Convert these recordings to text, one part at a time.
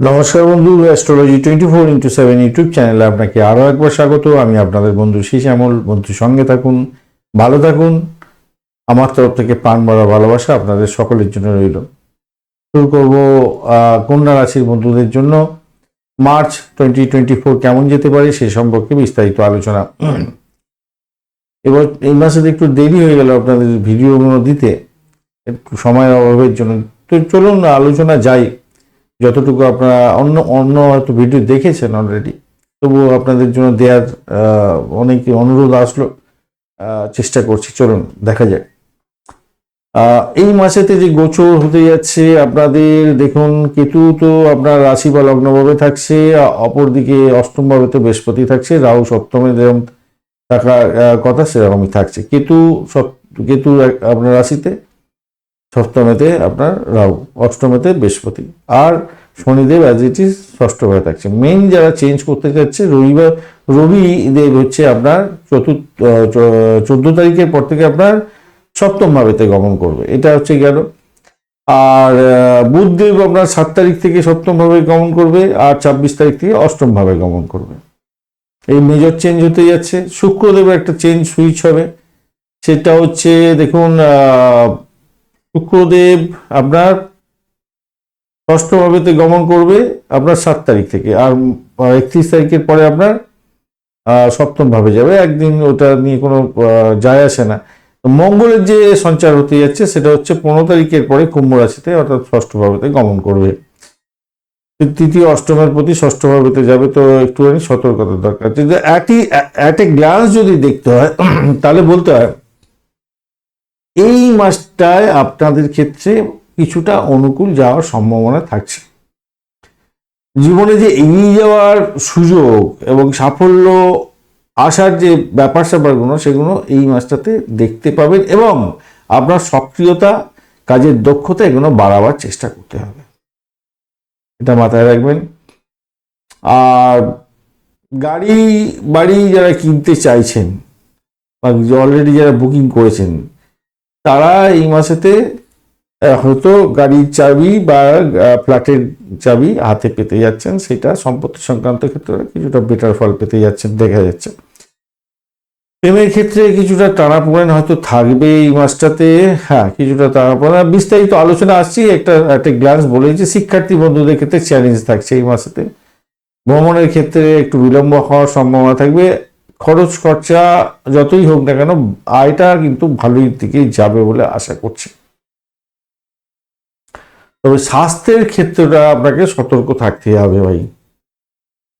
নমস্কার বন্ধু astrology twenty four into seven YouTube চ্যানেলে আপনাকে আরও একবার স্বাগত। আমি আপনাদের বন্ধু শ্যামল। বন্ধু, সঙ্গে থাকুন, ভালো থাকুন। আমার তরফ থেকে প্রাণ ভরা ভালোবাসা আপনাদের সকলের জন্য রইল। শুরু করব কন্যা রাশির বন্ধুদের জন্য। মার্চ টোয়েন্টি টোয়েন্টি ফোর কেমন যেতে পারে সে সম্পর্কে বিস্তারিত আলোচনা। এবার এই মাসে একটু দেরি হয়ে গেল আপনাদের ভিডিওগুলো দিতে। একটু সময়ের অভাবের জন্য। তো চলুন, আলোচনা যাই। যতটুকু আপনারা অন্য অন্য হয়তো ভিডিও দেখেছেন অলরেডি তবুও আপনাদের জন্য দেওয়ার অনেক অনুরোধ আসলো চেষ্টা করছি। চলুন, দেখা যাক। এই মাসেতে যে গোচর হতে যাচ্ছে, আপনাদের দেখুন, কেতু তো আপনার রাশি বা লগ্নভাবে থাকছে, অপরদিকে অষ্টমভাবে তো বৃহস্পতি থাকছে, রাহু সপ্তমে যেরকম থাকার কথা সেরকমই থাকছে। কেতু সপ- কেতু আপনার রাশিতে সপ্তমেতে আপনার রাহু, অষ্টমেতে বৃহস্পতি, আর শনিদেব অ্যাজ ইট ইজ ষষ্ঠভাবে থাকছে। মেইন যারা চেঞ্জ করতে যাচ্ছে, রবিবার রবি দেব হচ্ছে আপনার চতুর্থ চোদ্দ তারিখের পর থেকে আপনার সপ্তম ভাবেতে গমন করবে। এটা হচ্ছে গেল। আর বুধদেব আপনার সাত তারিখ থেকে সপ্তম ভাবে গমন করবে, আর ছাব্বিশ তারিখ থেকে অষ্টম ভাবে গমন করবে। এই মেজর চেঞ্জ হতে যাচ্ছে। শুক্রদেবের একটা চেঞ্জ সুইচ হবে। সেটা হচ্ছে, দেখুন শুক্রদেব আপনার ষষ্ঠ ভাবেতে গমন করবে আপনার সাত তারিখ থেকে আর একত্রিশ তারিখের পরে আপনার আহ, সপ্তম ভাবে যাবে। একদিন ওটা নিয়ে কোনো যায় আসে না। মঙ্গলের যে সঞ্চার হতে যাচ্ছে সেটা হচ্ছে পনেরো তারিখের পরে কুম্ভ রাশিতে অর্থাৎ ষষ্ঠ ভাবেতে গমন করবে। তৃতীয় অষ্টমের প্রতি ষষ্ঠ ভাবেতে যাবে তো একটুখানি সতর্কতা দরকার। যদি একই অ্যাট এ গ্লান্স যদি দেখতে হয় তাহলে বলতে হয় এই মাসটায় আপনাদের ক্ষেত্রে কিছুটা অনুকূল যাওয়ার সম্ভাবনা থাকছে। জীবনে যে এগিয়ে যাওয়ার সুযোগ এবং সাফল্য আসার যে ব্যাপার স্যাপারগুলো, সেগুলো এই মাসটাতে দেখতে পাবেন এবং আপনার সক্রিয়তা, কাজের দক্ষতা এগুলো বাড়াবার চেষ্টা করতে হবে। এটা মাথায় রাখবেন। আর গাড়ি বাড়ি যারা কিনতে চাইছেন বা অলরেডি যারা বুকিং করেছেন তারা এই মাসেতে হয়তো গাড়ির চাবি বা ফ্ল্যাটের চাবি হাতে পেতে যাচ্ছেন। সেটা সম্পত্তি সংক্রান্ত ক্ষেত্রে কিছুটা বেটার ফল পেতে যাচ্ছেন, দেখা যাচ্ছে। প্রেমের ক্ষেত্রে কিছুটা টানাপোড়েন হয়তো থাকবে এই মাসটাতে। হ্যাঁ কিছুটা টানাপোড়েন। বিস্তারিত আলোচনা আসছি, একটা একটা গ্লান্স বলেছি শিক্ষার্থী বন্ধুদের ক্ষেত্রে চ্যালেঞ্জ থাকছে এই মাসেতে। ভ্রমণের ক্ষেত্রে একটু বিলম্ব হওয়ার সম্ভাবনা থাকবে। খরচ, খরচা যতই হোক না কেন, আয়টা কিন্তু ভালোই দিকেই যাবে বলে আশা করছি। তবে স্বাস্থ্যের ক্ষেত্রটা আপনাকে সতর্ক থাকতে হবে ভাই।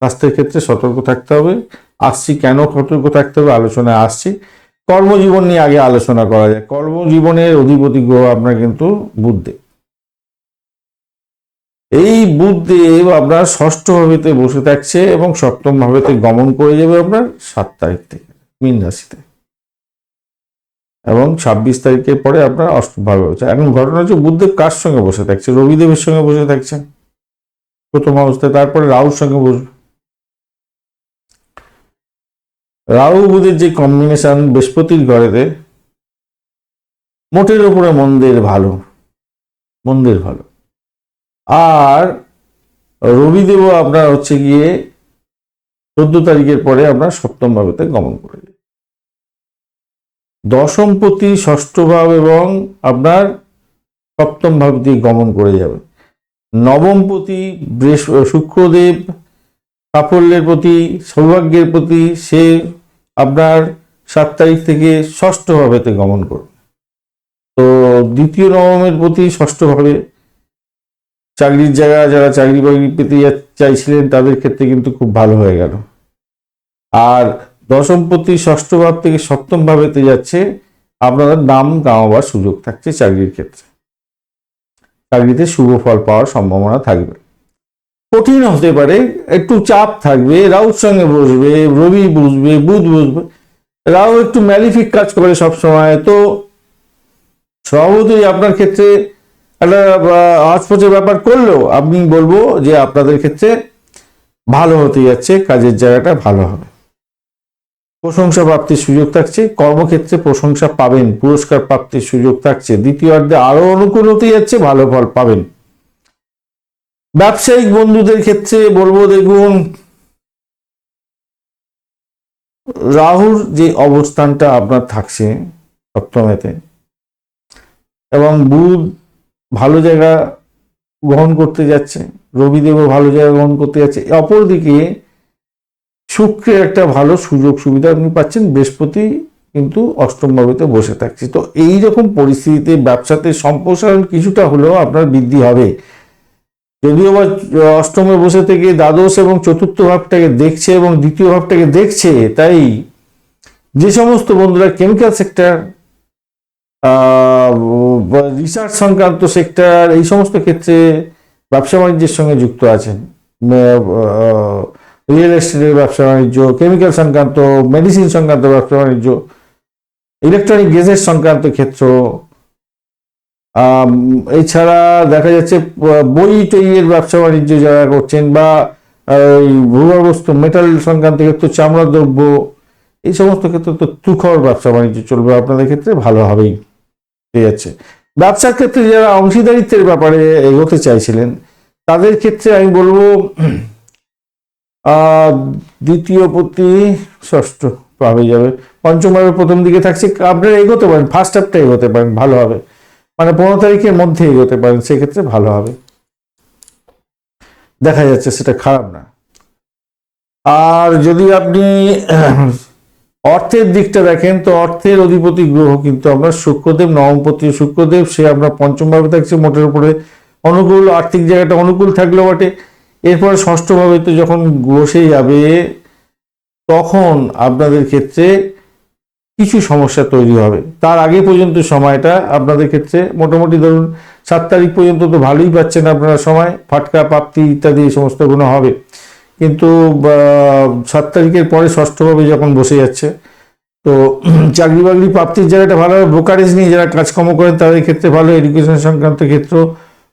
স্বাস্থ্যের ক্ষেত্রে সতর্ক থাকতে হবে। আসছি কেন সতর্ক থাকতে হবে আলোচনায় আসছি। কর্মজীবন নিয়ে আগে আলোচনা করা যায় কর্মজীবনের অধিপতি গ্রহ আপনার কিন্তু বুদ্ধদেব এই বুধদেব আপনার ষষ্ঠ ভাবেতে বসে থাকছে এবং সপ্তম ভাবেতে গমন করে যাবে আপনার সাত তারিখ থেকে, মিন রাশিতে। এবং ছাব্বিশ তারিখের পরে আপনার অষ্টম ভাবে হচ্ছে এখন ঘটনা হচ্ছে বুধদেব কার সঙ্গে বসে থাকছে? রবিদেবের সঙ্গে বসে থাকছে প্রথম অবস্থায় তারপরে রাহুর সঙ্গে বসবে। রাহু বুধের যে কম্বিনেশন বৃহস্পতির ঘরেতে, মোটের উপরে মন্দের ভালো মন্দের ভালো। আর রবিদেবও আপনার হচ্ছে গিয়ে চোদ্দ তারিখের পরে আপনার সপ্তম ভাবেতে গমন করে। দশমপতি ষষ্ঠ ভাব এবং আপনার সপ্তম ভাব দিয়ে গমন করে যাবে নবমপতি শুক্রদেব, সাফল্যের প্রতি সৌভাগ্যের প্রতি সে আপনার সাত তারিখ থেকে ষষ্ঠ ভাবেতে গমন করবে তো দ্বিতীয় নবমের প্রতি ষষ্ঠ ভাবে চাকরির জায়গা, যারা চাকরি বাকরি পেতে চাইছিলেন, তাদের ক্ষেত্রে কিন্তু খুব ভালো হয়ে গেল। আর দশমপতি ষষ্ঠ ভাব থেকে সপ্তম ভাবেতে যাচ্ছে, আপনাদের নাম কামাবার সুযোগ থাকছে চাকরির ক্ষেত্রে। চাকরিতে শুভ ফল পাওয়ার সম্ভাবনা থাকবে। কঠিন হতে পারে, একটু চাপ থাকবে, রাহুর সঙ্গে বসবে, রবি বুঝবে বুধ বুঝবে রাহু একটু ম্যালিফিক কাজ করে সব সময় তো স্বভাবতই আপনার ক্ষেত্রে একটা আজপচের ব্যাপার করলেও আমি বলব যে আপনাদের ক্ষেত্রে ভালো হতে যাচ্ছে, কাজের জায়গাটা ভালো হবে। প্রশংসা প্রাপ্তির সুযোগ থাকছে, কর্মক্ষেত্রে প্রশংসা পাবেন, পুরস্কার প্রাপ্তির সুযোগ থাকছে দ্বিতীয়ার্ধে আরও অনুকূল হতে যাচ্ছে, ভালো ফল পাবেন। ব্যবসায়িক বন্ধুদের ক্ষেত্রে বলব, দেখুন, রাহুর যে অবস্থানটা আপনার থাকছে সপ্তমেতে, এবং বুধ ভালো জায়গা গ্রহণ করতে যাচ্ছে, রবিদেবও ভালো জায়গা গ্রহণ করতে যাচ্ছে অপরদিকে শুক্রের একটা ভালো সুযোগ সুবিধা আপনি পাচ্ছেন, বৃহস্পতি কিন্তু অষ্টম ভাবেতে বসে থাকছে। তো এই রকম পরিস্থিতিতে ব্যবসাতে সম্প্রসারণ কিছুটা হলেও আপনার বৃদ্ধি হবে। যদিও বা অষ্টমে বসে থেকে দ্বাদশ এবং চতুর্থ ভাবটাকে দেখছে এবং দ্বিতীয় ভাবটাকে দেখছে, তাই যে সমস্ত বন্ধুরা কেমিক্যাল সেক্টর রিসার্চ সংক্রান্ত সেক্টর এই সমস্ত ক্ষেত্রে ব্যবসা বাণিজ্যের সঙ্গে যুক্ত আছেন। রিয়েল এস্টেটের ব্যবসা বাণিজ্য কেমিক্যাল সংক্রান্ত মেডিসিন সংক্রান্ত ব্যবসা বাণিজ্য ইলেকট্রনিক গেজের সংক্রান্ত ক্ষেত্র এছাড়া দেখা যাচ্ছে বই টইয়ের ব্যবসা বাণিজ্য যারা করছেন বা এই ভূগর্ভস্থ মেটাল সংক্রান্ত ক্ষেত্রে, চামড়া দ্রব্য, এই সমস্ত ক্ষেত্রে তো তুখর ব্যবসা বাণিজ্য চলবে। আপনাদের ক্ষেত্রে ভালোভাবেই ঠিক আছে ব্যবসার ক্ষেত্রে যারা অংশীদারিত্বের ব্যাপারে এগোতে চাইছিলেন, তাদের ক্ষেত্রে আমি বলব দ্বিতীয় প্রতি ষষ্ঠ পাবে যাবে। পঞ্চম প্রথম দিকে থাকছে। আপনারা এগোতে পারেন ফার্স্ট হাফটা এগোতে পারেন, ভালো হবে। মানে পনেরো তারিখের মধ্যে এগোতে পারেন, সেক্ষেত্রে ভালো হবে। দেখা যাচ্ছে সেটা খারাপ না। আর যদি আপনি অর্থের দিকটা দেখেন, তো অর্থের অধিপতি গ্রহ কিন্তু আমরা শুক্রদেব, নবমপতি শুক্রদেব, সে আপনার পঞ্চম ভাবে থাকছে মোটের উপরে অনুকূল, আর্থিক জায়গাটা অনুকূল থাকলেও বটে। এরপরে ষষ্ঠ ভাবে তো যখন বসে যাবে, তখন আপনাদের ক্ষেত্রে কিছু সমস্যা তৈরি হবে। তার আগে পর্যন্ত সময়টা আপনাদের ক্ষেত্রে মোটামুটি ধরুন সাত তারিখ পর্যন্ত তো ভালোই পাচ্ছেন আপনারা সময়, ফাটকা, প্রাপ্তি ইত্যাদি এই সমস্তগুলো হবে। কিন্তু সাত তারিখের পরে ষষ্ঠভাবে যখন বসে যাচ্ছে, তো চাকরি বাকরি প্রাপ্তির জায়গাটা ভালো হবে ব্রোকারেজ নিয়ে যারা কাজকর্ম করেন, তাদের ক্ষেত্রে ভালো এডুকেশন সংক্রান্ত ক্ষেত্র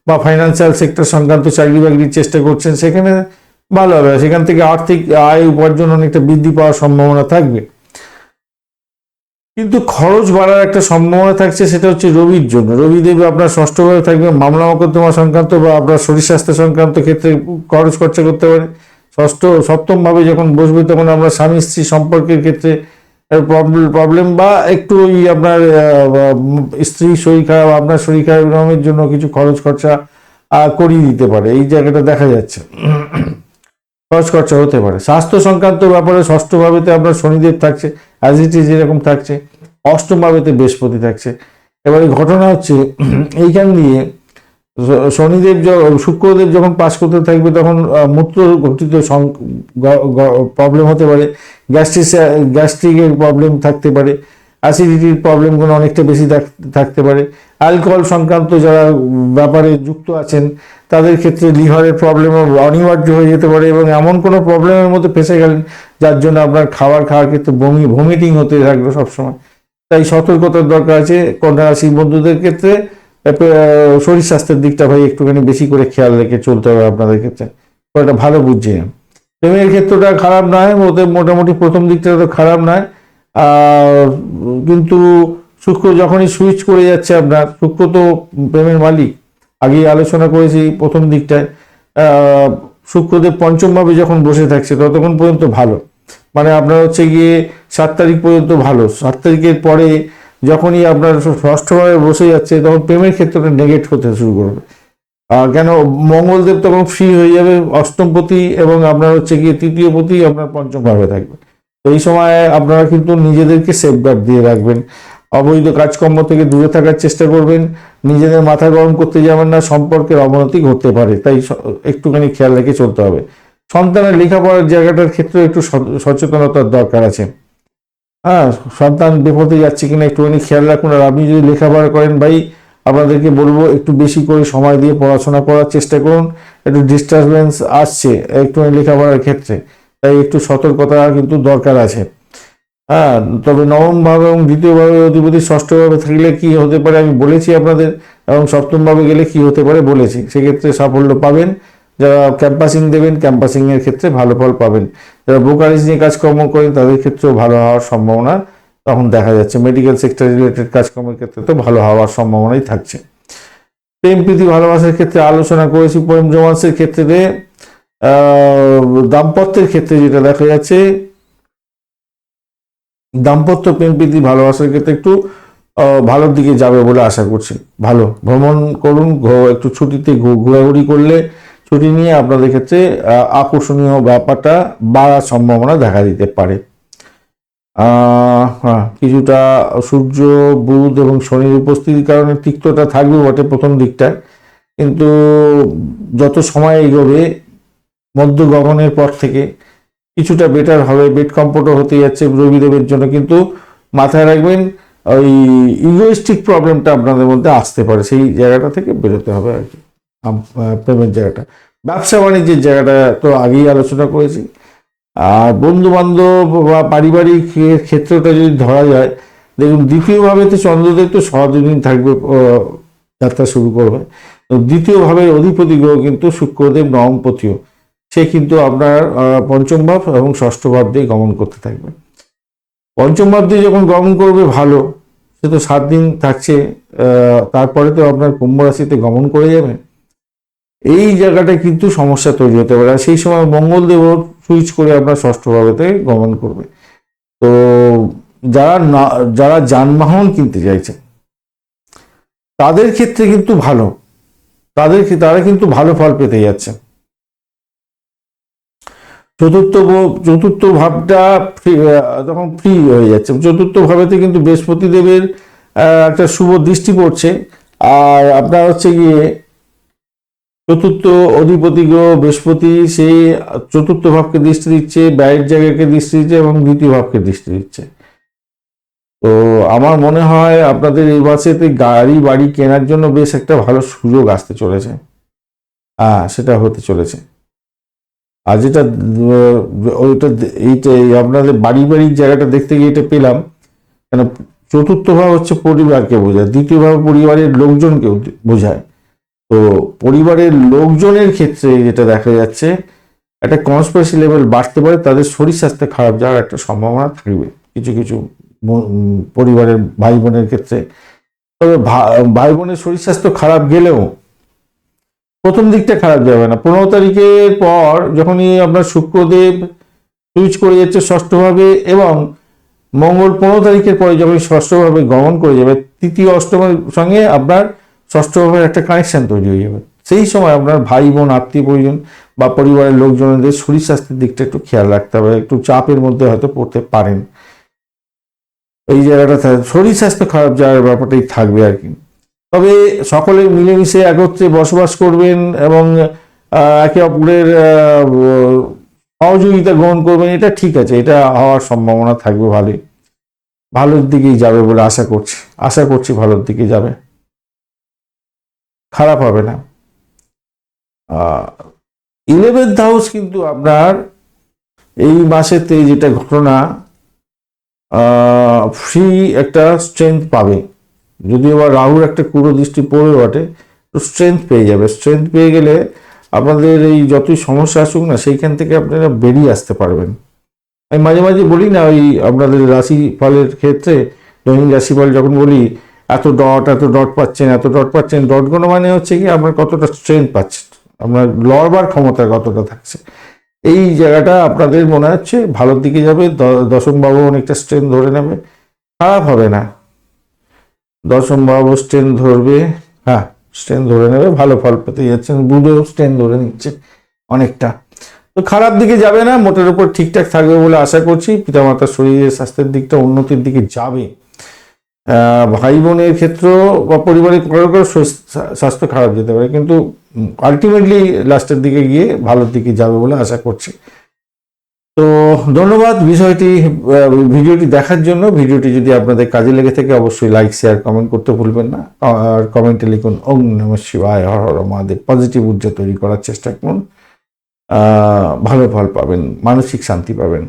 বা ফাইন্যান্সিয়াল সেক্টর সংক্রান্ত চাকরি বাকরির চেষ্টা করছেন, সেখানে ভালো হবে। সেখান থেকে আর্থিক আয় উপার্জন অনেকটা বৃদ্ধি পাওয়ার সম্ভাবনা থাকবে। কিন্তু খরচ বাড়ার একটা সম্ভাবনা থাকছে, সেটা হচ্ছে রবির জন্য। রবি দেব আপনার ষষ্ঠভাবে থাকবে মামলা মোকদ্দমা সংক্রান্ত বা আপনার শরীর স্বাস্থ্য সংক্রান্ত ক্ষেত্রে খরচ খরচা করতে পারে। ষষ্ঠ সপ্তম ভাবে যখন বসবে তখন আমরা স্বামী স্ত্রী সম্পর্কের ক্ষেত্রে প্রবলেম বা একটু ওই আপনার স্ত্রী শরীর খারাপ আপনার শরীর খারাপ এরকমের জন্য কিছু খরচ খরচা করিয়ে দিতে পারে। এই জায়গাটা দেখা যাচ্ছে। খরচ খরচা হতে পারে। স্বাস্থ্য সংক্রান্ত ব্যাপারে ষষ্ঠ ভাবেতে আপনার শনিদেব থাকছে অ্যাজ ইট ইজ যেরকম থাকছে। অষ্টম ভাবেতে বৃহস্পতি থাকছে। এবারে ঘটনা হচ্ছে, এইখান দিয়ে শনিদেব শুক্রদেব যখন পাশ করতে থাকবে, তখন মূত্র ঘটিত প্রবলেম হতে পারে। গ্যাস্ট্রিক গ্যাস্ট্রিকের প্রবলেম থাকতে পারে। অ্যাসিডিটির প্রবলেমগুলো অনেকটা বেশি থাক- থাকতে পারে। অ্যালকোহল সংক্রান্ত যারা ব্যাপারে যুক্ত আছেন, তাদের ক্ষেত্রে লিভারের প্রবলেম অনিবার্য হয়ে যেতে পারে এবং এমন কোনো প্রবলেমের মধ্যে ফেসে গেলেন, যার জন্য আপনার খাবার খাওয়ার ক্ষেত্রে বমি ভমিটিং হতে থাকবে সবসময়। তাই সতর্কতার দরকার আছে। কন্যা রাশি বন্ধুদের ক্ষেত্রে শরীর স্বাস্থ্যের দিকটা ভাই একটুখানি বেশি করে খেয়াল রেখে চলতে হবে আপনাদের ক্ষেত্রে। এটা ভালো বুঝছি প্রেমের ক্ষেত্রটা খারাপ নয় ওদের মোটামুটি প্রথম দিকটা তো খারাপ নয়। কিন্তু শুক্র যখনই সুইচ করে যাচ্ছে আপনার, শুক্র তো প্রেমের মালিক। আগেই আলোচনা করেছি প্রথম দিকটায়। শুক্রদেব পঞ্চমভাবে যখন বসে থাকছে, ততক্ষণ পর্যন্ত ভালো। মানে আপনার হচ্ছে গিয়ে সাত তারিখ পর্যন্ত ভালো। সাত তারিখের পরে যখনই আপনার ষষ্ঠভাবে বসে যাচ্ছে, তখন প্রেমের ক্ষেত্রটা নেগেট হতে শুরু করবে। কেন? মঙ্গলদেব তখন ফ্রি হয়ে যাবে, অষ্টমপতি এবং আপনার হচ্ছে গিয়ে তৃতীয় পতি আপনার পঞ্চম ভাবে থাকবে। তো এই সময় আপনারা কিন্তু নিজেদেরকে সেফগার্ড দিয়ে রাখবেন। অবৈধ কাজকর্ম থেকে দূরে থাকার চেষ্টা করবেন। নিজেদের মাথা গরম করতে যাবেন না, সম্পর্কের অবনতি ঘটতে পারে, তাই একটুখানি খেয়াল রেখে চলতে হবে। সন্তানের লেখাপড়ার জায়গাটার ক্ষেত্রে একটু সচেতনতার দরকার আছে। হ্যাঁ সন্তান বিপদে যাচ্ছে কিনা একটুখানি খেয়াল রাখুন, আর আপনি যদি লেখাপড়া করেন ভাই, আপনাদেরকে বলব একটু বেশি করে সময় দিয়ে পড়াশোনা করার চেষ্টা করুন। একটু ডিস্টারবেন্স আসছে একটুখানি লেখাপড়ার ক্ষেত্রে, তাই একটু সতর্কতা কিন্তু দরকার আছে। হ্যাঁ তবে নবম ভাবে এবং দ্বিতীয় ভাবে অধিপতি ষষ্ঠ ভাবে থাকলে কি হতে পারে আমি বলেছি আপনাদের, এবং সপ্তম ভাবে গেলে কি হতে পারে বলেছি। সেক্ষেত্রে সাফল্য পাবেন। যারা ক্যাম্পাসিং দেবেন ক্যাম্পাসিং এর ক্ষেত্রে ভালো ফল পাবেন। যারা ব্রোকারেজ নিয়ে কাজকর্ম করেন, তাদের ক্ষেত্রেও ভালো হওয়ার সম্ভাবনা তখন দেখা যাচ্ছে। মেডিকেল সেক্টর রিলেটেড কাজকর্মের ক্ষেত্রে তো ভালো হওয়ার সম্ভাবনাই থাকছে। প্রেম, প্রীতি, ভালোবাসার ক্ষেত্রে আলোচনা করেছি। প্রেম, রোমান্সের ক্ষেত্রে দাম্পত্যের ক্ষেত্রে যেটা দেখা যাচ্ছে, দাম্পত্য প্রেম, প্রীতি, ভালোবাসার ক্ষেত্রে একটু ভালোর দিকে যাবে বলে আশা করছি। ভালো। ভ্রমণ করুন একটু ছুটিতে ঘোরাঘুরি করলে ছুটি নিয়ে আপনাদের ক্ষেত্রে আকর্ষণীয় ব্যাপারটা বাড়ার সম্ভাবনা দেখা দিতে পারে। হ্যাঁ কিছুটা সূর্য, বুধ এবং শনির উপস্থিতির কারণে তিক্ততা থাকবে বটে প্রথম দিকটায়। কিন্তু যত সময় এগোবে, মধ্য গগনের পর থেকে কিছুটা বেটার হবে। বেড কম্পোর্টও হতে যাচ্ছে রবিদেবের জন্য। কিন্তু মাথায় রাখবেন, ওই ইগোইস্টিক প্রবলেমটা আপনাদের মধ্যে আসতে পারে। সেই জায়গাটা থেকে বেরোতে হবে আর কি। প্রেমের জায়গাটা। ব্যবসা বাণিজ্যের জায়গাটা তো আগেই আলোচনা করেছি। আর বন্ধু বান্ধব বা পারিবারিক ক্ষেত্রটা যদি ধরা যায়, দেখুন, দ্বিতীয়ভাবে তো চন্দ্রদেব তো সহদিন থাকবে যাত্রা শুরু করবে। দ্বিতীয়ভাবে অধিপতি গ্রহ কিন্তু শুক্রদেব নবমপতিও। সে কিন্তু আপনার পঞ্চম ভাব এবং ষষ্ঠ ভাব দিয়ে গমন করতে থাকবে। পঞ্চম ভাব দিয়ে যখন গমন করবে, ভালো। সে তো সাত দিন থাকছে তারপরে তো আপনার কুম্ভ রাশিতে গমন করে যাবে। এই জায়গাটা কিন্তু সমস্যা তৈরি হতে পারে। সেই সময় মঙ্গলদেবও সুইচ করে আপনার ষষ্ঠ ভাবেতে গমন করবে। তো যারা না, যারা যানবাহন কিনতে চাইছে, তাদের ক্ষেত্রে কিন্তু ভালো। তাদের তারা কিন্তু ভালো ফল পেতে যাচ্ছে। চতুর্থ চতুর্থ ভাবটা ফ্রি তখন ফ্রি হয়ে যাচ্ছে। চতুর্থ ভাবেতে কিন্তু বৃহস্পতি দেবের একটা শুভ দৃষ্টি পড়ছে। আর আপনার হচ্ছে গিয়ে চতুর্থ অধিপতি গ্রহ বৃহস্পতি, সেই চতুর্থ ভাবকে দৃষ্টি দিচ্ছে ব্যয়ের জায়গাকে দৃষ্টি দিচ্ছে এবং দ্বিতীয় ভাবকে দৃষ্টি দিচ্ছে। তো আমার মনে হয় আপনাদের এই মাসেতে গাড়ি, বাড়ি কেনার জন্য বেশ একটা ভালো সুযোগ আসতে চলেছে। হ্যাঁ সেটা হতে চলেছে। আর যেটা ওইটা এইটা, এই আপনাদের বাড়ি, বাড়ির জায়গাটা দেখতে গিয়ে এটা পেলাম। কেন, চতুর্থ ভাব হচ্ছে পরিবারকে বোঝায়, দ্বিতীয় ভাব পরিবারের লোকজনকে বোঝায়। তো পরিবারের লোকজনের ক্ষেত্রে যেটা দেখা যাচ্ছে, একটা কনস্পিরেসি লেভেল বাড়তে পারে, তাদের শরীর স্বাস্থ্য খারাপ যাওয়ার একটা সম্ভাবনা থাকবে। কিছু কিছু পরিবারের ভাই বোনের ক্ষেত্রে। তবে ভাই বোনের শরীর স্বাস্থ্য খারাপ গেলেও প্রথম দিকটা খারাপ যাবে না। পনেরো তারিখের পর যখনই আপনার শুক্রদেব সুইচ করে যাচ্ছে ষষ্ঠভাবে এবং মঙ্গল পনেরো তারিখের পরে যখন ষষ্ঠভাবে গমন করে যাবে, তৃতীয় অষ্টমের সঙ্গে আপনার ষষ্ঠভাবের একটা কানেকশন তৈরি হয়ে যাবে। সেই সময় আপনার ভাই বোন, আত্মীয় পরিজন বা পরিবারের লোকজনদের শরীর স্বাস্থ্যের দিকটা একটু খেয়াল রাখতে হবে, একটু চাপের মধ্যে হয়তো পড়তে পারেন। এই জায়গাটা শরীর স্বাস্থ্য খারাপ যাওয়ার ব্যাপারটাই থাকবে আর কি। তবে সকলে মিলেমিশে একত্রে বসবাস করবেন এবং একে অপরের সহযোগিতা গ্রহণ করবেন, এটা ঠিক আছে, এটা হওয়ার সম্ভাবনা থাকবে ভালোই। ভালোর দিকেই যাবে বলে আশা করছি আশা করছি ভালোর দিকে যাবে। খারাপ হবে না। ইলেভেন্থ হাউস কিন্তু আপনার এই মাসেতে যেটা ঘটনা ফ্রি একটা স্ট্রেংথ পাবে। যদি আবার রাহুর একটা কুড়ো দৃষ্টি পড়ে বটে, তো স্ট্রেংথ পেয়ে যাবে। স্ট্রেংথ পেয়ে গেলে আপনাদের এই যতই সমস্যা আসুক না, সেইখান থেকে আপনারা বেরিয়ে আসতে পারবেন। আমি মাঝে মাঝে বলি না, ওই আপনাদের রাশি ফলের ক্ষেত্রে, দৈনিক রাশিফল যখন বলি এত ডট এত ডট পাচ্ছেন, এত ডট পাচ্ছেন। ডটগুলো মানে হচ্ছে কি আপনার কতটা স্ট্রেংথ পাচ্ছেন আপনার লড়বার ক্ষমতা কতটা থাকছে। এই জায়গাটা আপনাদের মনে হচ্ছে ভালোর দিকে যাবে দশম বাবু অনেকটা স্ট্রেন ধরে নেবে। খারাপ হবে না। দশম বাবু স্ট্রেন ধরবে হ্যাঁ স্ট্রেন ধরে নেবে, ভালো ফল পেতে যাচ্ছেন। বুধও স্ট্রেন ধরে নিচ্ছে অনেকটা। তো খারাপ দিকে যাবে না, মোটের উপর ঠিকঠাক থাকবে বলে আশা করছি। পিতামাতার শরীরের স্বাস্থ্যের দিকটা উন্নতির দিকে যাবে। ভাই বোনের ক্ষেত্র বা পরিবারের কারও কারও স্বাস্থ্য খারাপ যেতে পারে, কিন্তু আলটিমেটলি লাস্টের দিকে গিয়ে ভালোর দিকে যাবে বলে আশা করছি। তো ধন্যবাদ বিষয়টি ভিডিওটি দেখার জন্য। ভিডিওটি যদি আপনাদের কাজে লেগে থাকে, অবশ্যই লাইক শেয়ার কমেন্ট করতে ভুলবেন না। আর কমেন্টে লিখুন ওম নম শিবায়, হর হর মহাদেব। পজিটিভ ঊর্জা তৈরি করার চেষ্টা করুন। ভালো ফল পাবেন, মানসিক শান্তি পাবেন।